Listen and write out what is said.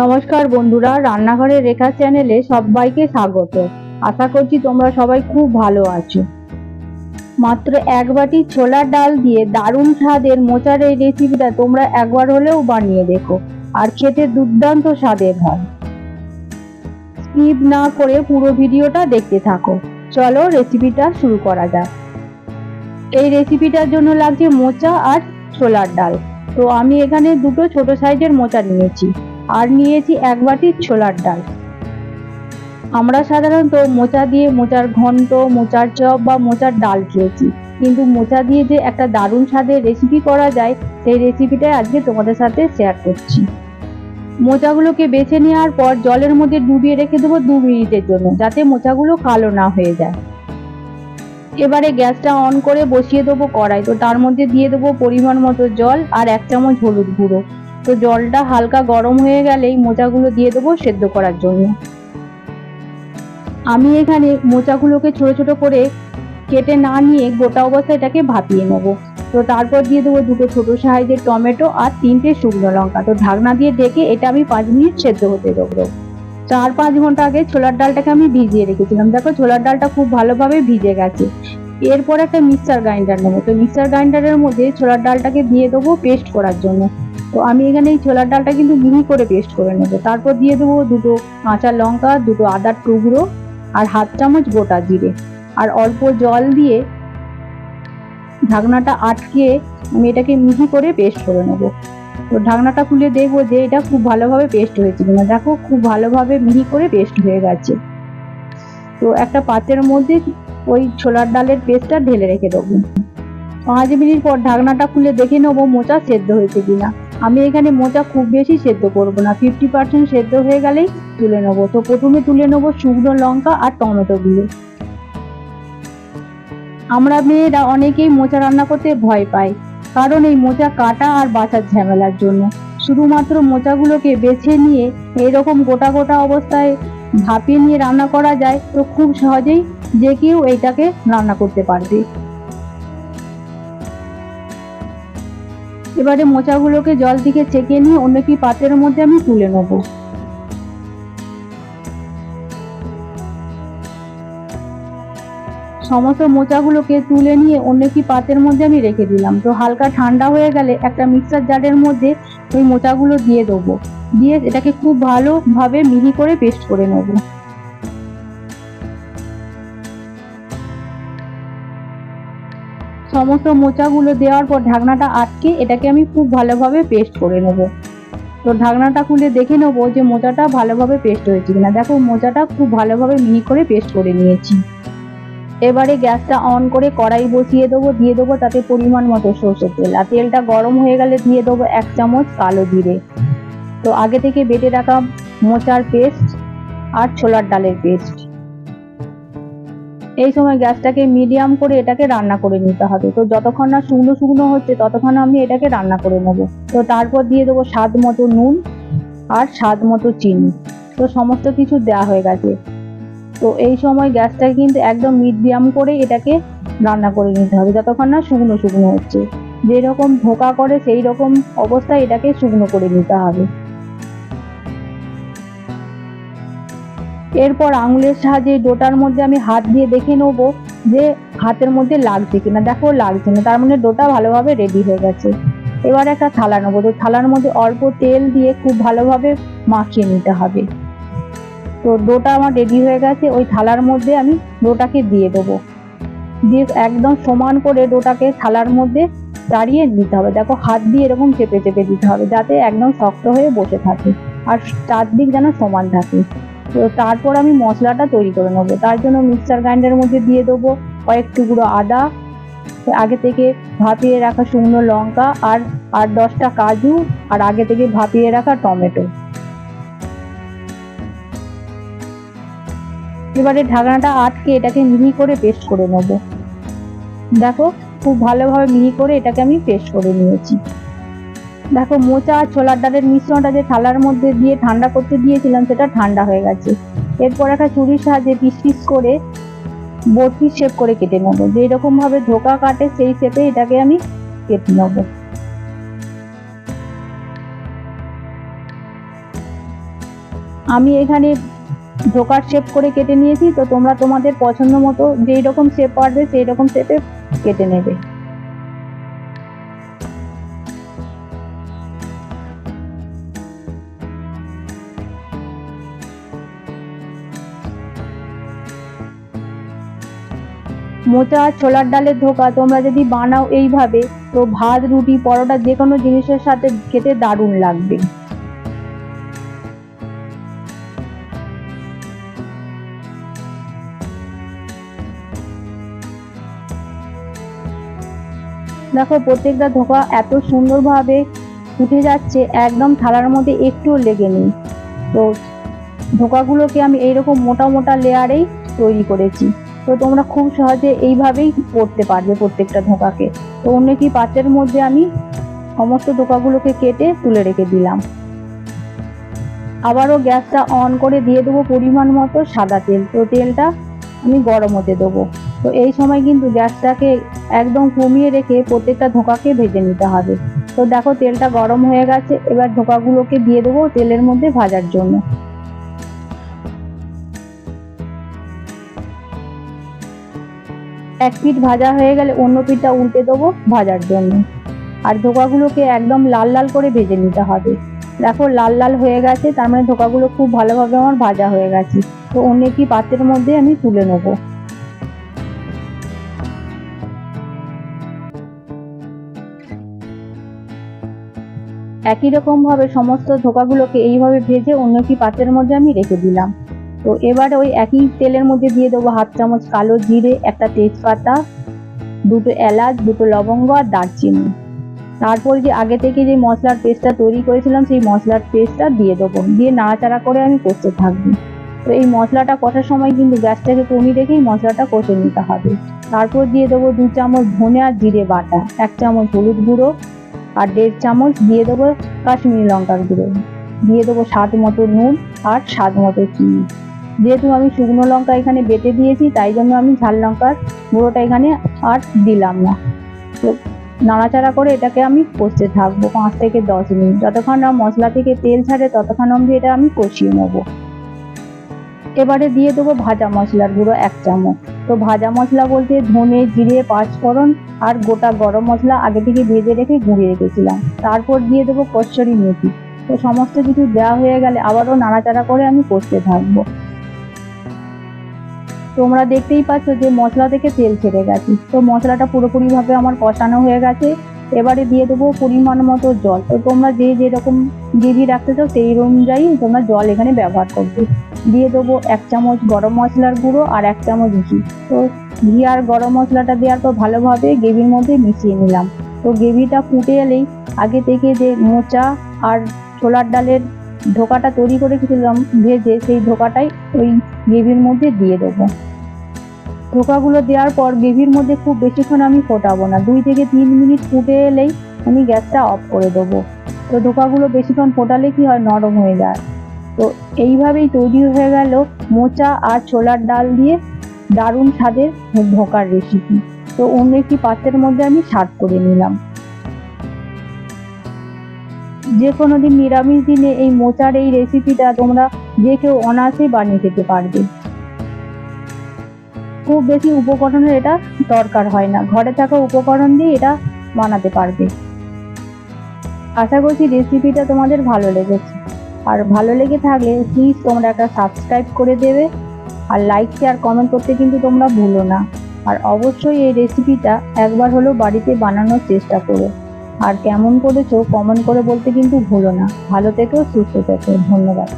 নমস্কার বন্ধুরা, রান্নাঘরের রেখা চ্যানেলে সবাইকে স্বাগত। আশা করছি তোমরা সবাই খুব ভালো আছো। মাত্র এক বাটি ছোলার ডাল দিয়ে দারুণ স্বাদের মোচার এই রেসিপিটা তোমরা একবার হলেও বানিয়ে দেখো, আর খেতে দুর্দান্ত স্বাদের হয়। স্কিপ না করে পুরো ভিডিওটা দেখতে থাকো। চলো রেসিপিটা শুরু করা যাক। এই রেসিপিটার জন্য লাগছে মোচা আর ছোলার ডাল। তো আমি এখানে দুটো ছোট সাইজের মোচা নিয়েছি। আর নিয়েছি এক বাটি ছোলার ডাল। আমরা সাধারণত মোচা দিয়ে মোচার ঘন্ট, মোচার চপ বা মোচার ডাল খেয়েছি। কিন্তু মোচা দিয়ে যে একটা দারুণ স্বাদের রেসিপি করা যায়, সেই রেসিপিটাই আজকে তোমাদের সাথে শেয়ার করছি। মোচাগুলোকে বেছে নেওয়ার পর জলের মধ্যে ডুবিয়ে রেখে দেবো দু মিনিটের জন্য, যাতে মোচাগুলো কালো না হয়ে যায়। এবারে গ্যাসটা অন করে বসিয়ে দেবো কড়াই। তো তার মধ্যে দিয়ে দেবো পরিমাণ মতো জল আর এক চামচ হলুদ গুঁড়ো। তো জলটা হালকা গরম হয়ে গেলেই মোচাগুলো দিয়ে দেবো সেদ্ধ করার জন্য। আমি এখানে মোচাগুলোকে ছোট ছোট করে কেটে না নিয়ে গোটা অবস্থায় এটাকে ভাপিয়ে নেব। তো তারপর দিয়ে দেবো দুটো ছোট সাইজের টমেটো আর তিনটে শুকনো লঙ্কা। তো ঢাকনা দিয়ে ঢেকে এটা আমি পাঁচ মিনিট সেদ্ধ হতে দেবো। চার পাঁচ ঘণ্টা আগে ছোলার ডালটাকে আমি ভিজিয়ে রেখেছিলাম। দেখো ছোলার ডালটা খুব ভালোভাবে ভিজে গেছে। এরপর একটা মিক্সার গ্রাইন্ডার নেব। তো মিক্সার গ্রাইন্ডারের মধ্যে ছোলার ডালটাকে দিয়ে দেবো পেস্ট করার জন্য। তো আমি এখানে এই ছোলার ডালটা কিন্তু মিহি করে পেস্ট করে নেব। তারপর দিয়ে দেবো দুটো কাঁচা লঙ্কা, দুটো আদার টুকরো আর হাফ চামচ গোটা জিরে। আর অল্প জল দিয়ে ঢাকনাটা আটকে আমি এটাকে মিহি করে পেস্ট করে নেব। তো ঢাকনাটা খুলে দেখব যে এটা খুব ভালোভাবে পেস্ট হয়েছে কিনা। দেখো খুব ভালোভাবে মিহি করে পেস্ট হয়ে গেছে। তো একটা পাত্রের মধ্যে ওই ছোলার ডালের পেস্টটা ঢেলে রেখে দেবো। পাঁচ মিনিট পর ঢাকনাটা খুলে দেখে নেব মোচা সেদ্ধ হয়েছে কিনা। আমি এখানে মোচা খুব বেশি সেদ্ধ করব না। ফিফটি পার্সেন্ট সেদ্ধ হয়ে গেলেই তুলে নেব। তো প্রথমে তুলে নেব শুকনো লঙ্কা আর টমেটো দিয়ে আমরা মেয়েরা অনেকেই মোচা রান্না করতে ভয় পাই, কারণ এই মোচা কাটা আর বাঁচার ঝামেলার জন্য। শুধুমাত্র মোচাগুলোকে বেছে নিয়ে এরকম গোটা গোটা অবস্থায় ভাপিয়ে নিয়ে রান্না করা যায়, তো খুব সহজেই যে কেউ এইটাকে রান্না করতে পারবে। এবারে মোচাগুলোকে জল থেকে ছেঁকে নিয়ে অন্য কি পাত্রের মধ্যে আমি তুলে নেব। সমস্ত মোচাগুলোকে তুলে নিয়ে অন্য কি পাত্রের মধ্যে আমি রেখে দিলাম। তো হালকা ঠান্ডা হয়ে গেলে একটা মিক্সার জারের মধ্যে ওই মোচাগুলো দিয়ে দেবো। দিয়ে এটাকে খুব ভালোভাবে মিহি করে পেস্ট করে নেব। সমস্ত মোচাগুলো দেওয়ার পর ঢাকনাটা আটকে এটাকে আমি খুব ভালোভাবে পেস্ট করে নেব। তো ঢাকনাটা খুলে দেখে নেব যে মোচাটা ভালোভাবে পেস্ট হয়েছে কিনা। দেখো, মোচাটা খুব ভালোভাবে মিহি করে পেস্ট করে নিয়েছি। এবারে গ্যাসটা অন করে কড়াই বসিয়ে দেবো, দিয়ে দেবো তাতে পরিমাণ মতো সর্ষের তেল। আর তেলটা গরম হয়ে গেলে দিয়ে দেবো এক চামচ কালো জিরে। তো আগে থেকে বেটে রাখা মোচার পেস্ট আর ছোলার ডালের পেস্ট। এই সময় গ্যাসটাকে মিডিয়াম করে এটাকে রান্না করে নিতে হবে। তো যতক্ষণ না শুকনো শুকনো হচ্ছে, ততক্ষণ আমি এটাকে রান্না করে নেব। তো তারপর দিয়ে দেবো স্বাদ মতো নুন আর স্বাদ মতো চিনি। তো সমস্ত কিছু দেওয়া হয়ে গেছে। তো এই সময় গ্যাসটাকে কিন্তু একদম মিডিয়াম করে এটাকে রান্না করে নিতে হবে, যতক্ষণ না শুকনো শুকনো হচ্ছে। যেরকম ধোকা করে সেই রকম অবস্থায় এটাকে শুকনো করে নিতে হবে। এরপর আঙুলের সাহায্যে ডোটার মধ্যে আমি হাত দিয়ে দেখে নেব যে হাতের মধ্যে লাগছে কিনা। দেখো, লাগছে না। তার মানে ডোটা ভালোভাবে রেডি হয়ে গেছে। এবার একটা থালা নেব। তো থালার মধ্যে অল্প তেল দিয়ে খুব ভালোভাবে মাখিয়ে নিতে হবে। তো ডোটা আমার রেডি হয়ে গেছে। ওই থালার মধ্যে আমি ডোটাকে দিয়ে দেবো। দিয়ে একদম সমান করে ডোটাকে থালার মধ্যে দাঁড়িয়ে দিতে হবে। দেখো, হাত দিয়ে এরকম চেপে চেপে দিতে হবে যাতে একদম শক্ত হয়ে বসে থাকে। আর চারদিক যেন সমান থাকে। তো তারপর আমি মশলাটা তৈরি করে নেব। তার জন্য মিক্সার গ্রাইন্ডারের মধ্যে দিয়ে দেবো কয়েক টুকরো আদা, আগে থেকে ভাপিয়ে রাখা শুকনো লঙ্কা আর আর দশটা কাজু, আর আগে থেকে ভাপিয়ে রাখা টমেটো। এবারে ঢাকনাটা আটকে এটাকে মিহি করে পেস্ট করে নেব। দেখো, খুব ভালোভাবে মিহি করে এটাকে আমি পেস্ট করে নিয়েছি। দেখো, মোচা ছোলার ডালের মিশ্রণটা যে থালার মধ্যে দিয়ে ঠান্ডা করতে দিয়েছিলাম, সেটা ঠান্ডা হয়ে গেছে। এরপর একটা চুরির সাহায্যে পিস পিস করে বটি শেপ করে কেটে নেব। ভাবে ধোকা কাটে, সেই শেপে এটাকে আমি কেটে নেব। আমি এখানে ধোকার শেপ করে কেটে নিয়েছি, তো তোমরা তোমাদের পছন্দ মতো যেই রকম শেপ পারবে, সেই রকম শেপে কেটে নেবে। মোচা ছোলার ডালের ধোকা, তোমরা যদি বানাও এইভাবে, তো ভাত, রুটি, পরোটা যে কোনো জিনিসের সাথে খেতে দারুণ লাগবে। দেখো, প্রত্যেকটা ধোকা এত সুন্দরভাবে উঠে যাচ্ছে, একদম থালার মধ্যে একটুও লেগে নেই। তো ধোকাগুলোকে আমি এইরকম মোটা মোটা লেয়ারেই তৈরি করেছি। তো তোমরা খুব সহজে এইভাবেই করতে পারবে প্রত্যেকটা ধোকাকে। তো অন্য কি পাত্রের মধ্যে আমি সমস্ত ধোকাগুলোকে কেটে তুলে রেখে দিলাম। আবারও গ্যাসটা অন করে দিয়ে দেবো পরিমাণ মতো সাদা তেল। তো তেলটা আমি গরম হতে দেবো। তো এই সময় কিন্তু গ্যাসটাকে একদম কমিয়ে রেখে প্রত্যেকটা ধোকাকে ভেজে নিতে হবে। তো দেখো তেলটা গরম হয়ে গেছে। এবার ধোকাগুলোকে দিয়ে দেবো তেলের মধ্যে ভাজার জন্য। এক পিঠ ভাজা হয়ে গেলে অন্য পিঠটা উল্টে দেবো ভাজার জন্য। আর ধোকাগুলোকে একদম লাল লাল করে ভেজে নিতে হবে। দেখো লাল লাল হয়ে গেছে, তার মানে ধোকাগুলো খুব ভালোভাবে আমার ভাজা হয়ে গেছে। তো অন্য একটি পাত্রের মধ্যে আমি তুলে নেব। একই রকম ভাবে সমস্ত ধোকাগুলোকে এইভাবে ভেজে অন্য একটি পাত্রের মধ্যে আমি রেখে দিলাম। তো এবার ওই একই তেলের মধ্যে দিয়ে দেবো হাফ চামচ কালো জিরে, একটা তেজপাতা, দুটো এলাচ, দুটো লবঙ্গ আর দারচিনি। তারপর যে আগে থেকে যে মশলার পেস্টটা তৈরি করেছিলাম, সেই মশলার পেস্টটা দিয়ে দেবো। দিয়ে নাড়াচাড়া করে আমি কষতে থাকব। তো এই মশলাটা কষার সময় কিন্তু গ্যাসটাকে কমিয়ে রেখেই মশলাটা কষে নিতে হবে। তারপর দিয়ে দেবো দু চামচ ধনে আর জিরে বাটা, এক চামচ হলুদ গুঁড়ো আর দেড় চামচ দিয়ে দেবো কাশ্মীরি লঙ্কার গুঁড়ো। দিয়ে দেবো স্বাদ মতো নুন আর স্বাদ মতো চিনি। যেহেতু আমি শুকনো লঙ্কা এখানে বেটে দিয়েছি, তাই জন্য আমি ঝাল লঙ্কার গুঁড়োটা এখানে আর দিলাম না। তো নাড়াচাড়া করে এটাকে আমি কষতে থাকব পাঁচ থেকে দশ মিনিট। যতক্ষণ না মশলা থেকে তেল ছাড়ে, ততক্ষণ অবধি এটা আমি কষিয়ে নেব। এবারে দিয়ে দেবো ভাজা মশলার গুঁড়ো এক চামচ। তো ভাজা মশলা বলতে ধনে, জিরে, পাঁচফোড়ন আর গোটা গরম মশলা আগে থেকে ভেজে রেখে গুঁড়িয়ে রেখেছিলাম। তারপর দিয়ে দেবো কচুরি মেথি। তো সমস্ত কিছু দেওয়া হয়ে গেলে আবারও নাড়াচাড়া করে আমি কষতে থাকব। তোমরা দেখতেই পাচ্ছ যে মশলা থেকে তেল ছেড়ে গেছে। তো মশলাটা পুরোপুরিভাবে আমার কষানো হয়ে গেছে। এবারে দিয়ে দেবো পরিমাণ মতো জল। তো তোমরা যে যেরকম গ্রেভি রাখতে চাও সেই অনুযায়ী তোমরা জল এখানে ব্যবহার করবে। দিয়ে দেবো এক চামচ গরম মশলার গুঁড়ো আর এক চামচ ঘি। তো ঘি আর গরম মশলাটা দেওয়ার পর ভালোভাবে গ্রেভির মধ্যে মিশিয়ে নিলাম। তো গ্রেভিটা ফুটে এলেই আগে থেকে যে মোচা আর ছোলার ডালের ধোকাটা তৈরি করে রেখেছিলাম, ভেজে সেই ধোকাটাই ওই গ্রেভির মধ্যে দিয়ে দেবো। ধোকাগুলো দেওয়ার পর গ্রেভির মধ্যে খুব বেশিক্ষণ আমি ফোটাবো না। দুই থেকে তিন মিনিট ফুটে এলেই আমি গ্যাসটা অফ করে দেবো। তো ধোকাগুলো বেশিক্ষণ ফোটালে কি হয়? নরম হয়ে যায়। তো এইভাবেই তৈরি হয়ে গেল মোচা আর ছোলার ডাল দিয়ে দারুণ স্বাদের ধোকার রেসিপি তো অন্য একটি পাত্রের মধ্যে আমি সার্ভ করে নিলাম। যে কোনো দিন নিরামিষ দিনে এই মোচার এই রেসিপিটা তোমরা যে কেউ অনায়াসেই বানিয়ে খেতে পারবে। খুব বেশি উপকরণের এটা দরকার হয় না। ঘরে থাকা উপকরণ দিয়ে এটা বানাতে পারবে। আশা করছি রেসিপিটা তোমাদের ভালো লেগেছে। আর ভালো লেগে থাকলে প্লিজ তোমরা একটা সাবস্ক্রাইব করে দেবে। আর লাইক শেয়ার কমেন্ট করতে কিন্তু তোমরা ভুলো না। আর অবশ্যই এই রেসিপিটা একবার হলেও বাড়িতে বানানোর চেষ্টা করো। আর কেমন করেছ কমেন্ট করে বলতে কিন্তু ভুলো না। ভালো থেকেও সুস্থ থেকো। ধন্যবাদ।